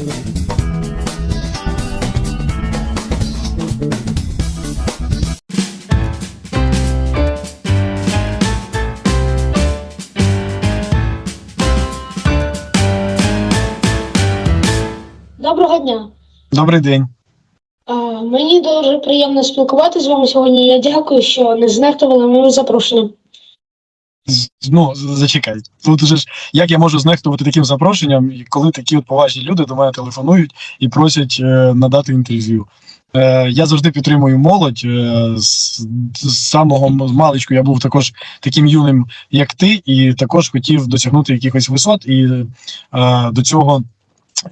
Доброго дня. Добрий день. А, мені дуже приємно спілкуватися з вами сьогодні. Я дякую, що не знехтували моїм запрошенням. Ну, зачекай. Тут же ж як я можу знехтувати таким запрошенням, коли такі от поважні люди до мене телефонують і просять е, надати інтерв'ю. Е, я завжди підтримую молодь. Е, з, з самого маличку я був також таким юним, як ти, і також хотів досягнути якихось висот, і е, до цього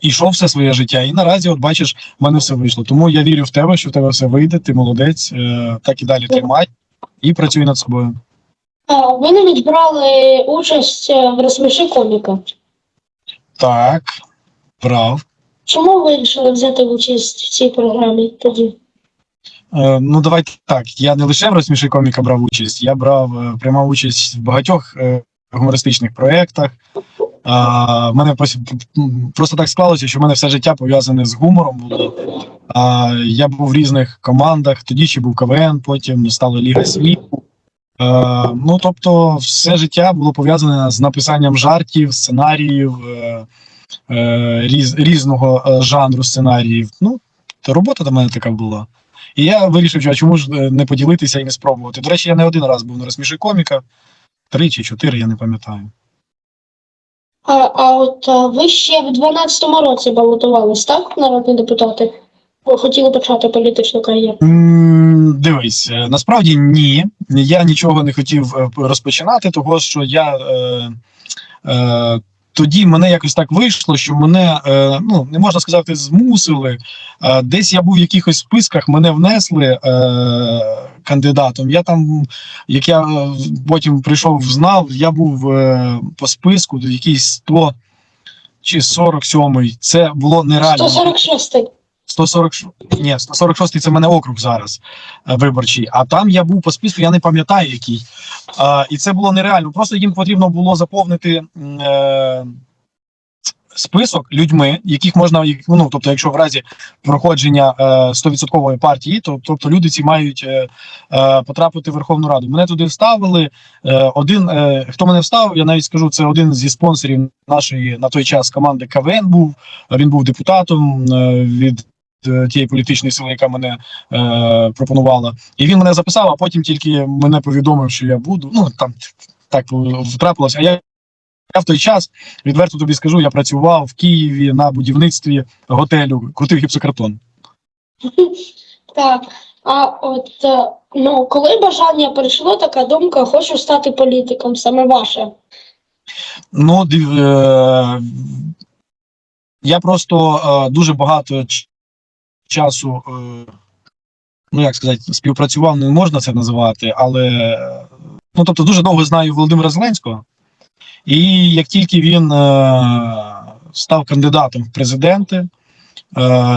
йшов все своє життя. І наразі, от бачиш, в мене все вийшло. Тому я вірю в тебе, що в тебе все вийде, ти молодець, е, так і далі тримай і працюй над собою. Ви навіть брали участь е, в розсміши коміка. Так, прав. Чому ви вирішили взяти участь в цій програмі тоді? Е, ну, давайте так. Я не лише в розсміши коміка брав участь, я брав е, приймав участь в багатьох е, гумористичних проєктах. А, мене просто так склалося, що в мене все життя пов'язане з гумором було. А, я був в різних командах, тоді ще був КВН, потім стала Ліга сміху. Е, ну, тобто, все життя було пов'язане з написанням жартів, сценаріїв, е, е, різ, різного жанру сценаріїв. Ну, робота до мене така була. І я вирішив, що а чому ж не поділитися і не спробувати. До речі, я не один раз був на розсміши коміка, три чи чотири, я не пам'ятаю. А, а от а, ви ще в 12-му році балотувались, так, народні депутати? Хотіли почати політичну кар'єру. М, Дивись, е, насправді ні. Я нічого не хотів е, розпочинати, того що я е, е, тоді мене якось так вийшло, що мене е, ну не можна сказати, змусили. Е, десь я був в якихось списках, мене внесли е, кандидатом. Я там, як я е, потім прийшов, знав, я був е, по списку до якийсь 100 чи 47-й. Це було нереально. 146-й. 140, ні, 146 це в мене округ зараз е, виборчий. А там я був по списку, я не пам'ятаю який. А, і це було нереально. Просто їм потрібно було заповнити е, список людьми, яких можна ну, тобто, якщо в разі проходження е, 100% партії, то тобто люди ці мають е, е, потрапити в Верховну Раду. Мене туди вставили. Е, один е, хто мене вставив, я навіть скажу, це один зі спонсорів нашої на той час команди КВН був. Він був депутатом е, від тієї політичної сили, яка мене е, пропонувала. І він мене записав, а потім тільки мене повідомив, що я буду. Ну там так трапилось. А я, я в той час відверто тобі скажу, я працював в Києві на будівництві готелю, крутив гіпсокартон. Так. А от е, ну, коли бажання прийшло, така думка, хочу стати політиком, саме ваше. Ну, е, я просто е, дуже багато часу, е, ну як сказати, співпрацював, не можна це називати, але е, ну, тобто дуже довго знаю Володимира Зеленського. І як тільки він е, став кандидатом в президенти,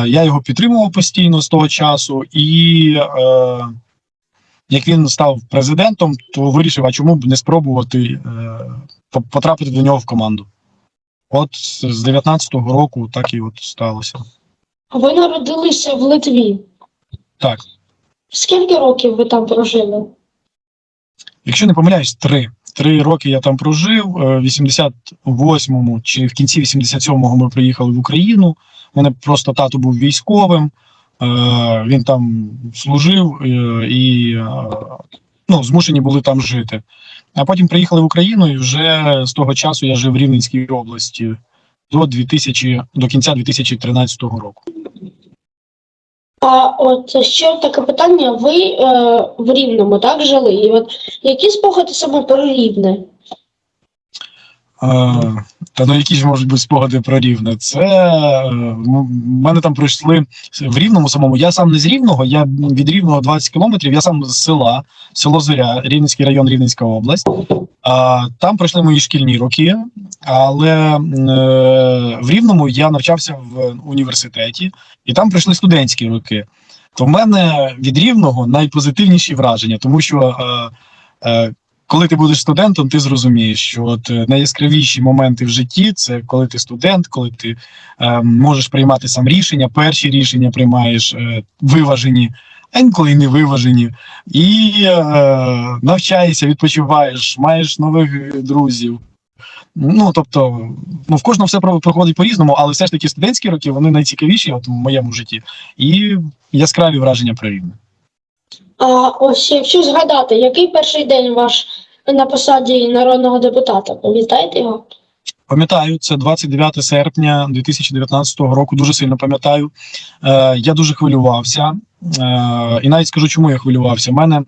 я його підтримував постійно з того часу, і як він став президентом, то вирішив, а чому б не спробувати потрапити до нього в команду. От з 19-го року так і от сталося. Ви народилися в Литві. Так, Скільки років ви там прожили? якщо не помиляюсь, три. Три роки я там прожив. е, В 88-му чи в кінці 87-го ми приїхали в Україну. У мене просто тато був військовим. е, Він там служив е, і ну, змушені були там жити. А потім приїхали в Україну, і вже з того часу я жив в Рівненській області до 2000, до кінця 2013 року. А от ще таке питання: ви е, в Рівному так жили? І от які спогади саме про Рівне? Е, Та ну які ж можуть бути спогади про рівне? Це е, ну, в мене там пройшли в рівному самому. Я сам не з рівного, я від рівного 20 кілометрів. Я сам з села, село Зоря, Рівненський район, Рівненська область. А, там пройшли мої шкільні роки, але е, в Рівному я навчався в університеті, і там пройшли студентські роки. То в мене від рівного найпозитивніші враження, тому що е, е, коли ти будеш студентом, ти зрозумієш, що от е, найяскравіші моменти в житті це коли ти студент, коли ти е, можеш приймати сам рішення, перші рішення приймаєш е, виважені, а інколи не виважені, і е, навчаєшся, відпочиваєш, маєш нових друзів. Ну тобто, ну в кожного все проходить по-різному, але все ж таки студентські роки вони найцікавіші от в моєму житті, і яскраві враження про рівне. А ось якщо згадати, який перший день ваш на посаді народного депутата? Пам'ятаєте його? Пам'ятаю, це 29 серпня 2019 року. Дуже сильно пам'ятаю. Е, я дуже хвилювався, е, і навіть скажу, чому я хвилювався. У мене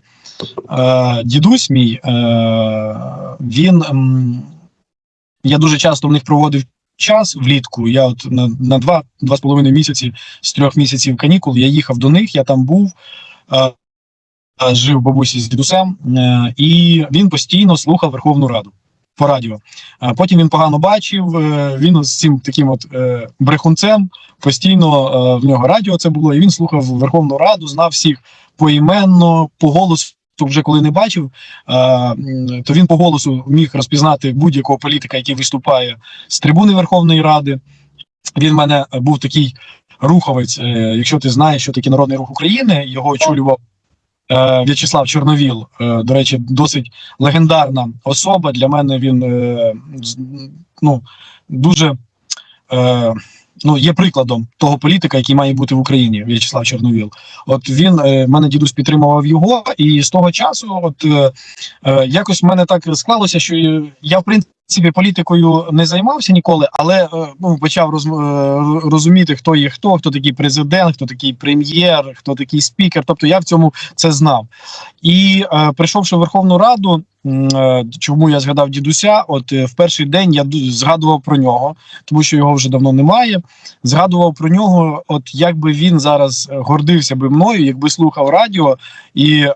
е, дідусь мій, е, він я дуже часто в них проводив час влітку. Я от на, на два, два з половиною місяці з трьох місяців канікул я їхав до них, я там був. Жив бабусі з дідусем, е, і він постійно слухав Верховну Раду по радіо. Потім він погано бачив. е, Він з цим таким от е, брехунцем постійно в нього радіо це було, і він слухав Верховну Раду, знав всіх поіменно, по голосу. Вже коли не бачив, то він по голосу міг розпізнати будь-якого політика, який виступає з трибуни Верховної Ради. Він в мене був такий руховець. е, Якщо ти знаєш, що таке Народний рух України, його очолював е, В'ячеслав Чорновіл. Е, До речі, досить легендарна особа. Для мене він ну, дуже ну, є прикладом того політика, який має бути в Україні, В'ячеслав Чорновіл. От він е, мене дідусь підтримував його, і з того часу, от е, е, якось в мене так склалося, що я в принципі. Політикою не займався ніколи, але ну, почав роз, розуміти, хто є хто, хто такий президент, хто такий прем'єр, хто такий спікер. Тобто я в цьому це знав. І е, прийшовши в Верховну Раду, чому я згадав дідуся? От е, в перший день я згадував про нього, тому що його вже давно немає. Згадував про нього, от якби він зараз е, гордився би мною, якби слухав радіо і е,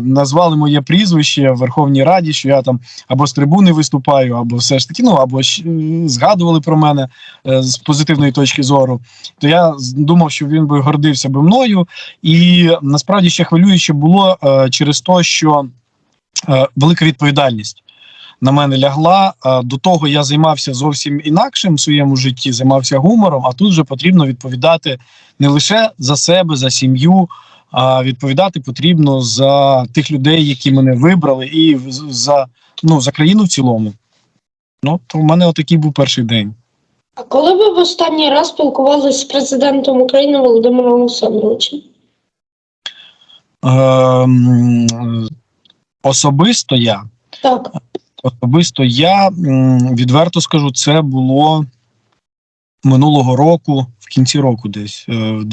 назвали моє прізвище в Верховній Раді, що я там або з трибуни виступаю, або все ж таки, ну або е, згадували про мене е, з позитивної точки зору. То я думав, що він би гордився би мною. І насправді ще хвилююче було е, через те, що е, велика відповідальність на мене лягла. Е, до того я займався зовсім інакшим в своєму житті, займався гумором, а тут вже потрібно відповідати не лише за себе, за сім'ю. А відповідати потрібно за тих людей, які мене вибрали, і за, ну, за країну в цілому. Ну, то в мене отакий був перший день. А коли ви в останній раз спілкувалися з президентом України Володимиром Олександровичем? Ем, особисто я Так. Особисто я відверто скажу, це було минулого року, в кінці року, десь е, в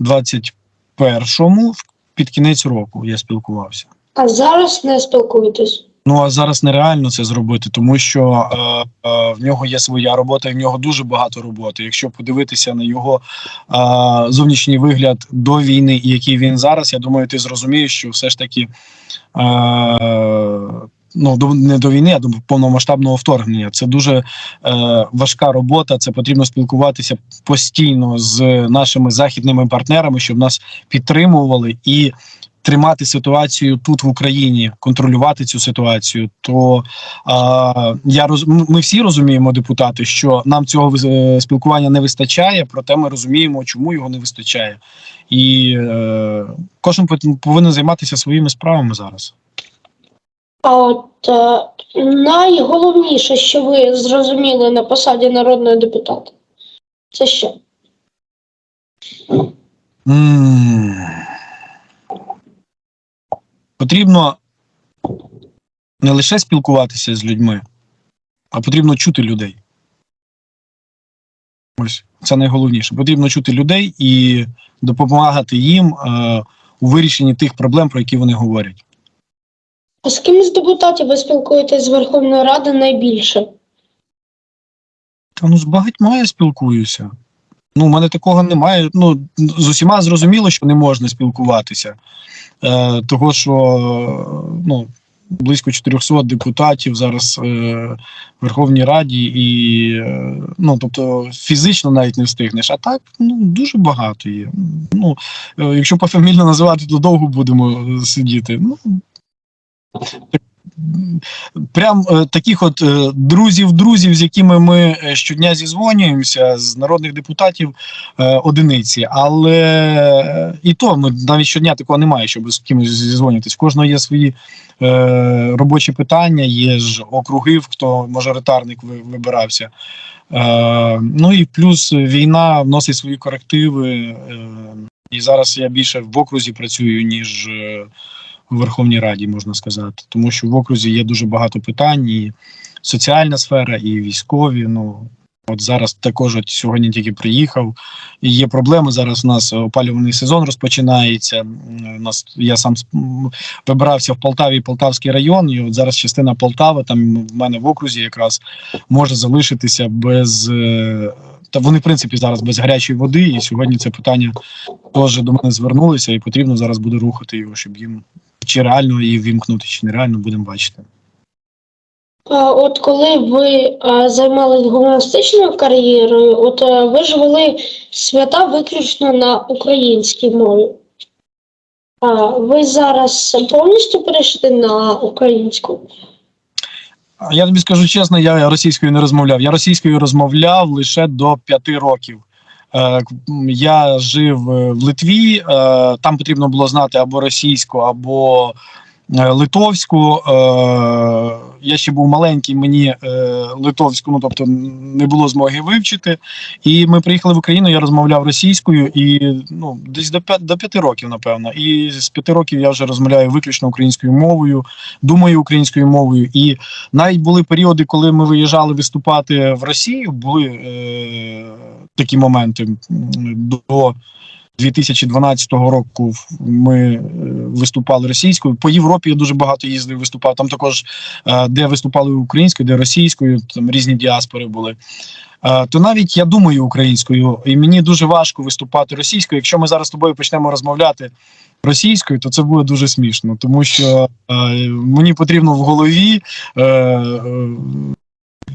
2021-му, в- під кінець року я спілкувався. А зараз не спілкуєтесь? Ну а зараз нереально це зробити, тому що е, е, в нього є своя робота, і в нього дуже багато роботи. Якщо подивитися на його е, зовнішній вигляд до війни, який він зараз, я думаю, ти зрозумієш, що все ж таки е, ну до не до війни, а до повномасштабного вторгнення. Це дуже е, важка робота. Це потрібно спілкуватися постійно з нашими західними партнерами, щоб нас підтримували і тримати ситуацію тут в Україні, контролювати цю ситуацію. То а, я роз, ми всі розуміємо, депутати, що нам цього е, спілкування не вистачає, проте ми розуміємо, чому його не вистачає, і е, кожен повинен займатися своїми справами зараз. А от е, найголовніше, що ви зрозуміли на посаді народного депутата, це що? М. Потрібно не лише спілкуватися з людьми, а потрібно чути людей. Ось це найголовніше. Потрібно чути людей і допомагати їм е, у вирішенні тих проблем, про які вони говорять. А з ким з депутатів ви спілкуєтесь з Верховної Ради найбільше? Та ну з багатьма я спілкуюся. Ну, у мене такого немає. Ну, з усіма зрозуміло, що не можна спілкуватися. Е, того, що ну, близько 400 депутатів зараз е, в Верховній Раді, і е, ну, тобто фізично навіть не встигнеш. А так ну, дуже багато є. Ну, е, якщо пофамільно називати, то довго будемо сидіти. Ну, прям е, таких от е, друзів-друзів, з якими ми е, щодня зізвонюємося, з народних депутатів е, одиниці. Але е, і то ми навіть щодня такого немає, щоб з кимось зізвонюватись. Кожного є свої е, робочі питання, є ж округи, хто мажоритарник вибирався. Е, ну і плюс війна вносить свої корективи. Е, і зараз я більше в окрузі працюю, ніж е, в Верховній Раді, можна сказати. Тому що в окрузі є дуже багато питань, і соціальна сфера, і військові. Ну от зараз також от сьогодні тільки приїхав. І є проблеми. Зараз у нас опалювальний сезон розпочинається. У нас я сам вибирався в Полтаві, Полтавський район, і от зараз частина Полтави, там в мене в окрузі якраз може залишитися без. е, Та вони, в принципі, зараз без гарячої води, і сьогодні це питання теж до мене звернулися, і потрібно зараз буде рухати його, щоб їм чи реально її вімкнути, чи нереально будемо бачити. От коли ви займалися гуманістичною кар'єрою, от ви ж вели свята виключно на українській мові. А ви зараз повністю перейшли на українську? Я тобі скажу чесно, я російською не розмовляв. Я російською розмовляв лише до п'яти років. Е, Я жив е, в Литві, е, там потрібно було знати або російську, або литовську. Е, Я ще був маленький, мені е, литовську, ну тобто не було змоги вивчити. І ми приїхали в Україну, я розмовляв російською, і ну, десь до п'яти до п'яти років, напевно. І з п'яти років я вже розмовляю виключно українською мовою, думаю українською мовою. І навіть були періоди, коли ми виїжджали виступати в Росію, були е, такі моменти до 2012 року. Ми е, виступали російською. По Європі я дуже багато їздив, виступав. Там також е, де виступали українською, де російською, там різні діаспори були. Е, то навіть я думаю українською, і мені дуже важко виступати російською. Якщо ми зараз з тобою почнемо розмовляти російською, то це буде дуже смішно, тому що мені потрібно в голові.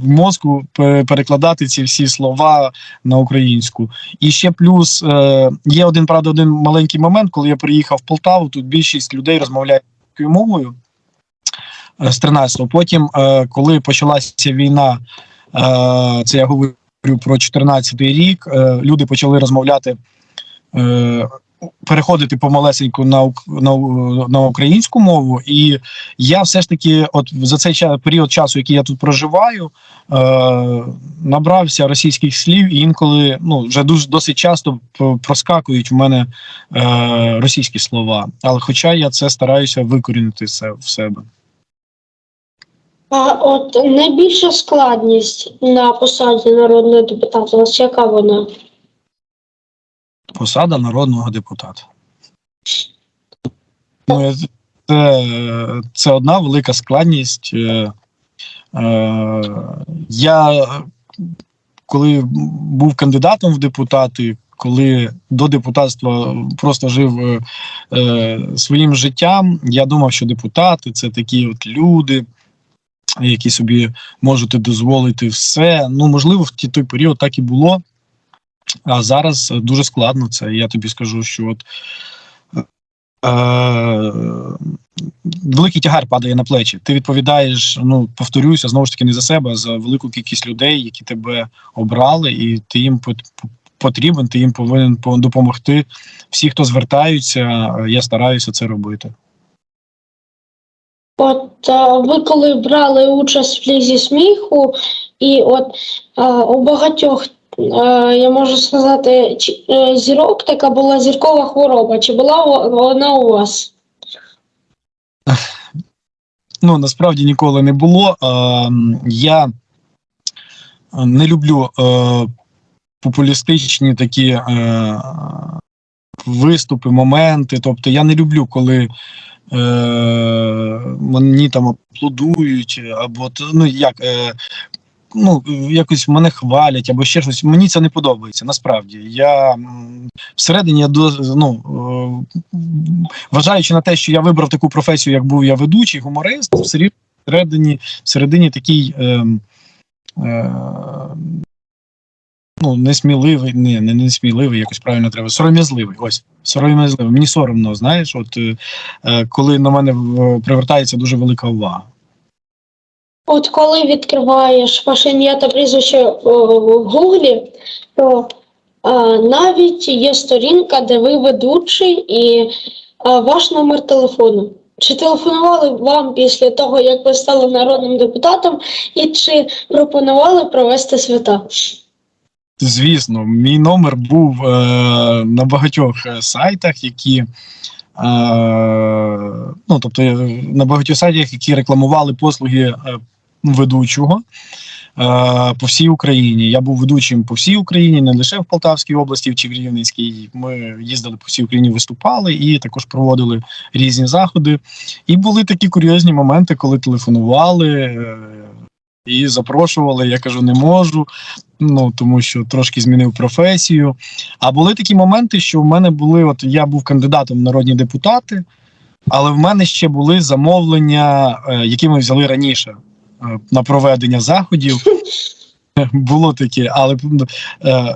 Мозку перекладати ці всі слова на українську. І ще плюс е, є один, правда, один маленький момент, коли я приїхав в Полтаву, тут більшість людей розмовляють мовою е, з 13-го. Потім, е, коли почалася війна, це я говорю про 14-й рік, люди почали розмовляти. Переходити помалесеньку на, на, на українську мову, і я все ж таки, от за цей ча- період часу, який я тут проживаю, е, набрався російських слів, і інколи ну вже дуже досить часто проскакують в мене е, російські слова. Але хоча я це стараюся викорінити все в себе. А от найбільша складність на посаді народного депутата, яка вона? Посада народного депутата. Ну, це, це одна велика складність. Е, е, я коли був кандидатом в депутати, коли до депутатства просто жив е, е, своїм життям, я думав, що депутати це такі от люди, які собі можуть дозволити все. Ну, можливо, в той період так і було. А зараз е, дуже складно це. Я тобі скажу, що от е, великий тягар падає на плечі. Ти відповідаєш, ну повторюся, знову ж таки, не за себе, а за велику кількість людей, які тебе обрали, і ти їм потрібен, ти їм повинен допомогти. Всі, хто звертаються, е, я стараюся це робити. От а, ви коли брали участь в лізі сміху, і от у багатьох, я можу сказати, чи- е, зірок така була зіркова хвороба. Чи була вона у вас? Ну насправді ніколи не було. Е, я не люблю е, популістичні такі е, виступи, моменти. Тобто я не люблю, коли е, мені там аплодують, або ну як. Е, Ну, якось мене хвалять або ще щось. Мені це не подобається. Насправді я всередині я ну е, вважаючи на те, що я вибрав таку професію, як був я ведучий, гуморист, всередині, всередині такий е, е, ну, несміливий, не, не несміливий, якось правильно треба, сором'язливий. Ось, сором'язливий. Мені соромно, знаєш, от е, е, коли на мене в- привертається дуже велика увага. От коли відкриваєш ім'я та прізвище в Гуглі, то а, навіть є сторінка, де ви ведучий і а, ваш номер телефону. Чи телефонували вам після того, як ви стали народним депутатом, і чи пропонували провести свята? Звісно, мій номер був е, на багатьох е, сайтах, які. Е, ну, тобто е, на багатьох сайтах, які рекламували послуги е, ведучого е, по всій Україні. Я був ведучим по всій Україні, не лише в Полтавській області чи в Рівненській. Ми їздили по всій Україні, виступали і також проводили різні заходи. І були такі курйозні моменти, коли телефонували. Е, і запрошували, я кажу, не можу ну тому що трошки змінив професію. А були такі моменти, що в мене були: от я був кандидатом в народні депутати, але в мене ще були замовлення, е, які ми взяли раніше на проведення заходів. Було таке, але е,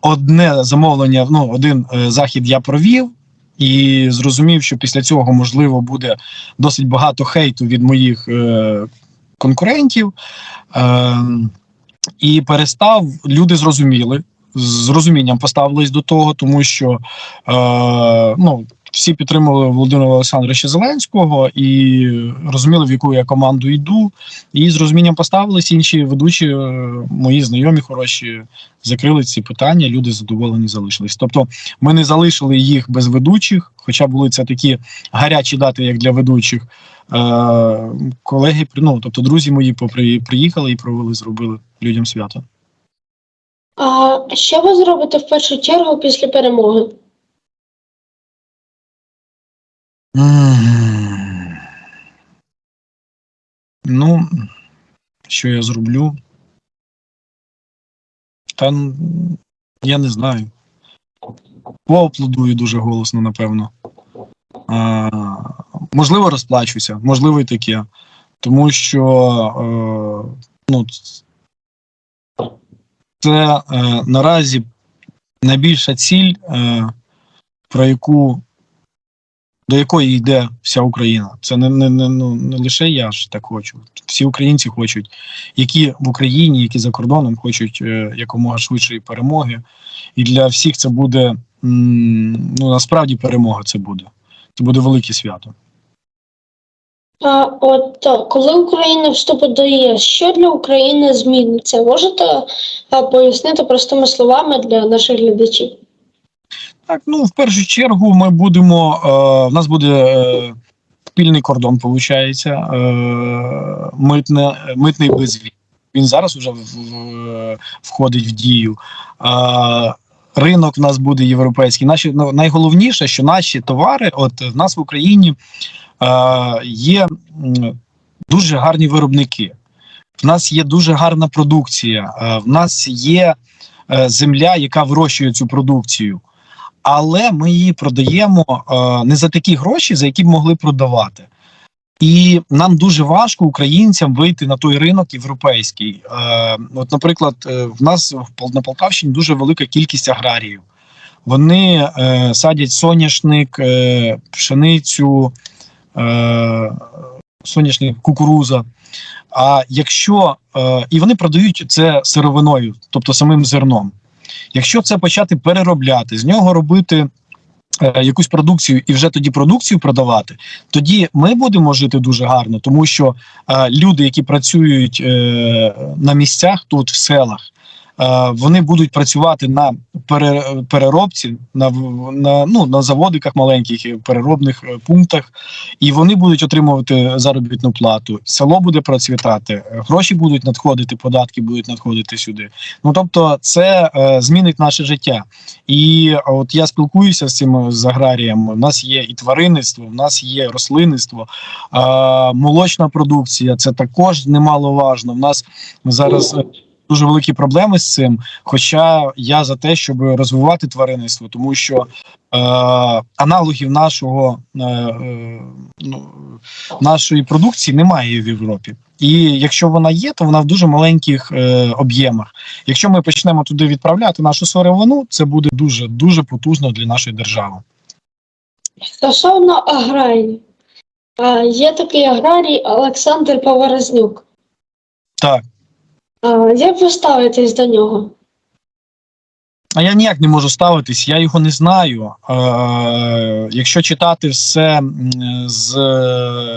одне замовлення, ну один е, захід я провів. І зрозумів, що після цього можливо буде досить багато хейту від моїх е, конкурентів. Е, і перестав, люди зрозуміли, з розумінням поставились до того, тому що е, ну, всі підтримували Володимира Олександровича Зеленського і розуміли, в яку я команду йду. І з розумінням поставились інші ведучі, е, мої знайомі хороші, закрили ці питання, люди задоволені залишились. Тобто ми не залишили їх без ведучих, хоча були це такі гарячі дати, як для ведучих. Е, колеги, ну, тобто друзі мої приїхали і провели, зробили людям свято. А що ви зробите в першу чергу після перемоги? Ну, що я зроблю? Та я не знаю. Поаплодую дуже голосно, напевно. А, можливо, розплачуся, можливо, і таке. Тому що е, ну, це е, наразі найбільша ціль, е, про яку до якої йде вся Україна. Це не, не, не, ну, не лише я ж так хочу. Всі українці хочуть, які в Україні, які за кордоном хочуть е, якомога швидшої перемоги. І для всіх це буде м, ну насправді перемога. Це буде. Це буде велике свято. А от а, коли Україна вступить до ЄС, що для України зміниться? Можете а, пояснити простими словами для наших глядачів? Так, ну в першу чергу ми будемо. Е, в нас буде е, спільний кордон, виходить, е, митне, митний безвіз. Він зараз вже в, в, входить в дію. Е, ринок в нас буде європейський. Наші ну, найголовніше, що наші товари, от в нас в Україні е, є дуже гарні виробники. В нас є дуже гарна продукція. е, в нас є е, земля, яка вирощує цю продукцію але ми її продаємо е, не за такі гроші, за які б могли продавати. І нам дуже важко українцям вийти на той ринок європейський. Е, от, наприклад, е, в нас на Полтавщині дуже велика кількість аграріїв. Вони е, садять соняшник, е, пшеницю, е, соняшник, кукуруза. А якщо е, і вони продають це сировиною, тобто самим зерном. Якщо це почати переробляти, з нього робити е, якусь продукцію і вже тоді продукцію продавати, тоді ми будемо жити дуже гарно, тому що е, люди, які працюють е, на місцях тут в селах, вони будуть працювати на пере, переробці, на, на, ну, на заводиках маленьких переробних е, пунктах, і вони будуть отримувати заробітну плату. Село буде процвітати, е, гроші будуть надходити, податки будуть надходити сюди. Ну тобто, це е, змінить наше життя. І от я спілкуюся з цими з аграріями. У нас є і тваринництво, в нас є рослинництво, е, молочна продукція. Це також немаловажно. В нас зараз. Е, Дуже великі проблеми з цим. Хоча я за те, щоб розвивати тваринництво, тому що е, аналогів нашого е, е, ну, нашої продукції немає в Європі. І якщо вона є, то вона в дуже маленьких е, об'ємах. Якщо ми почнемо туди відправляти нашу сировину, це буде дуже дуже потужно для нашої держави. Стосовно аграрії, є такий аграрій Олександр Поворознюк. Так. Як ви ставитесь до нього? А я ніяк не можу ставитись, я його не знаю. Е, якщо читати все з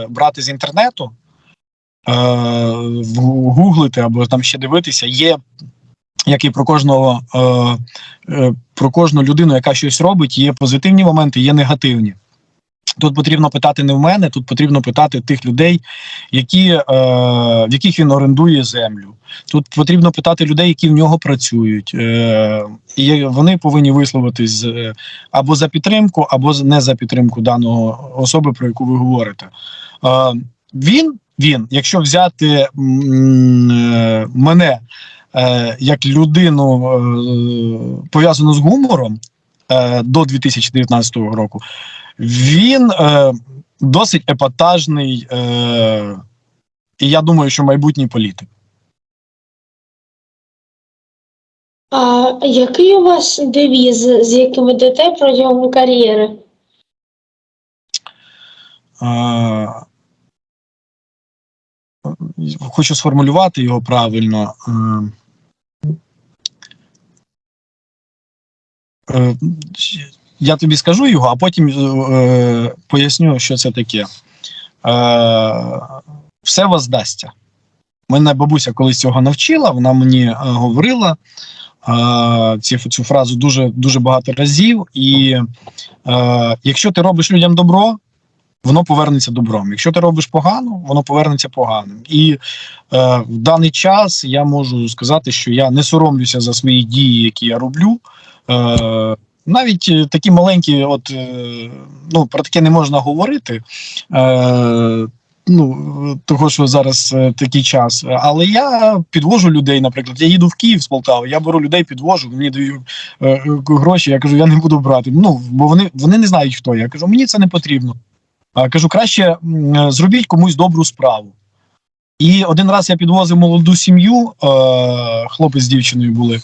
брати з інтернету, е, гуглити або там ще дивитися, є як і про кожного е, про кожну людину, яка щось робить, є позитивні моменти, є негативні. Тут потрібно питати не в мене, тут потрібно питати тих людей, які, е, в яких він орендує землю. Тут потрібно питати людей, які в нього працюють. Е, і вони повинні висловитись е, або за підтримку, або не за підтримку даного особи, про яку ви говорите. Е, він, він, якщо взяти е, мене е, як людину пов'язану з гумором до 2019 року, він е, досить епатажний, е, і я думаю, що майбутній політик. А який у вас девіз, з яким йдете протягом кар'єри? Е, хочу сформулювати його правильно. Е, е, я тобі скажу його, а потім е, поясню, що це таке. Е, все воздасться. Мене бабуся колись цього навчила, вона мені е, говорила е, ці, цю фразу дуже, дуже багато разів. І е, якщо ти робиш людям добро, воно повернеться добром. Якщо ти робиш погано, воно повернеться поганим. І е, в даний час я можу сказати, що я не соромлюся за свої дії, які я роблю. Е, навіть е, такі маленькі, от е, ну про таке не можна говорити. Е, Ну, того, що зараз е, такий час. Але я підвожу людей, наприклад. Я їду в Київ з Полтави, я беру людей, підвожу, мені дають е, е, гроші. Я кажу, я не буду брати. Ну, бо вони, вони не знають хто. я. Я кажу, мені це не потрібно. А, кажу, краще е, зробіть комусь добру справу. І один раз я підвозив молоду сім'ю, е, хлопець з дівчиною були.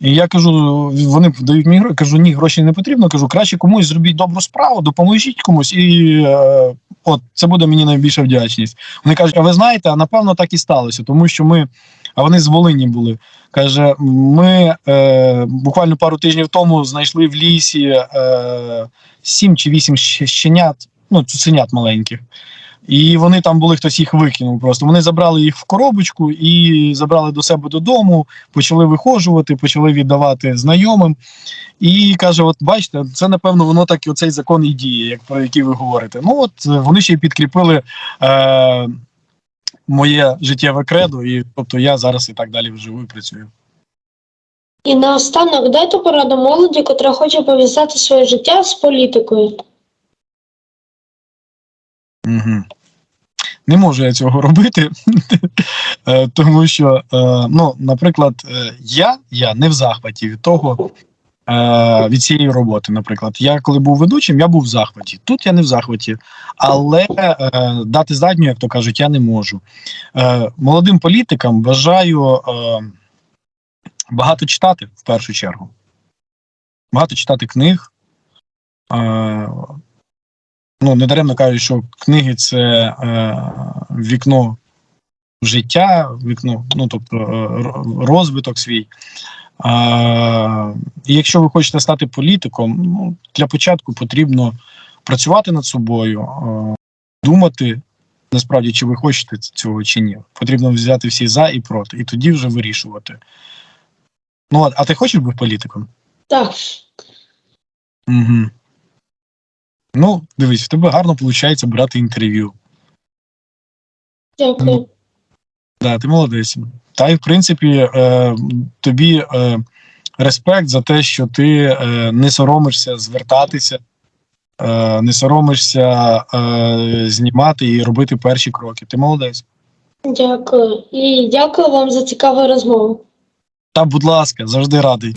І я кажу, вони дають мені гроші, кажу, ні, гроші не потрібно. Кажу, краще комусь зробіть добру справу, допоможіть комусь, і е, от це буде мені найбільша вдячність. Вони кажуть, а ви знаєте, а напевно так і сталося, тому що ми, а вони з Волині були. Каже, ми е, буквально пару тижнів тому знайшли в лісі е, сім чи вісім щенят, ну цуценят маленьких. І вони там були, хтось їх викинув просто. Вони забрали їх в коробочку і забрали до себе додому, почали вихожувати, почали віддавати знайомим. І каже: От бачите, це напевно воно так і оцей закон і діє, як про який ви говорите. Ну от е, вони ще й підкріпили е, моє життєве кредо, і тобто я зараз і так далі живу і працюю. І наостанок дайте пораду молоді, котра хоче пов'язати своє життя з політикою. Угу. Не можу я цього робити, е, тому що, е, ну, наприклад, е, я, я не в захваті від того, від цієї роботи. Наприклад, я коли був ведучим, я був в захваті. Тут я не в захваті, але дати задню, як то кажуть, я не можу. Молодим політикам бажаю багато читати в першу чергу. Багато читати книг. Ну, недаремно кажуть, що книги це е, вікно в життя, вікно, ну тобто е, розвиток свій. Е, і якщо ви хочете стати політиком, ну, для початку потрібно працювати над собою, е, думати насправді, чи ви хочете цього чи ні. Потрібно взяти всі за і проти, і тоді вже вирішувати. Ну, а- а ти хочеш бути політиком? Так, Угу. Ну, дивись, в тебе гарно виходить брати інтерв'ю. дякую. Да, ти молодець. Та й в принципі е, тобі е, респект за те, що ти е, не соромишся звертатися, е, не соромишся е, знімати і робити перші кроки. Ти молодець. Дякую. І дякую вам за цікаву розмову. Та, будь ласка, завжди радий.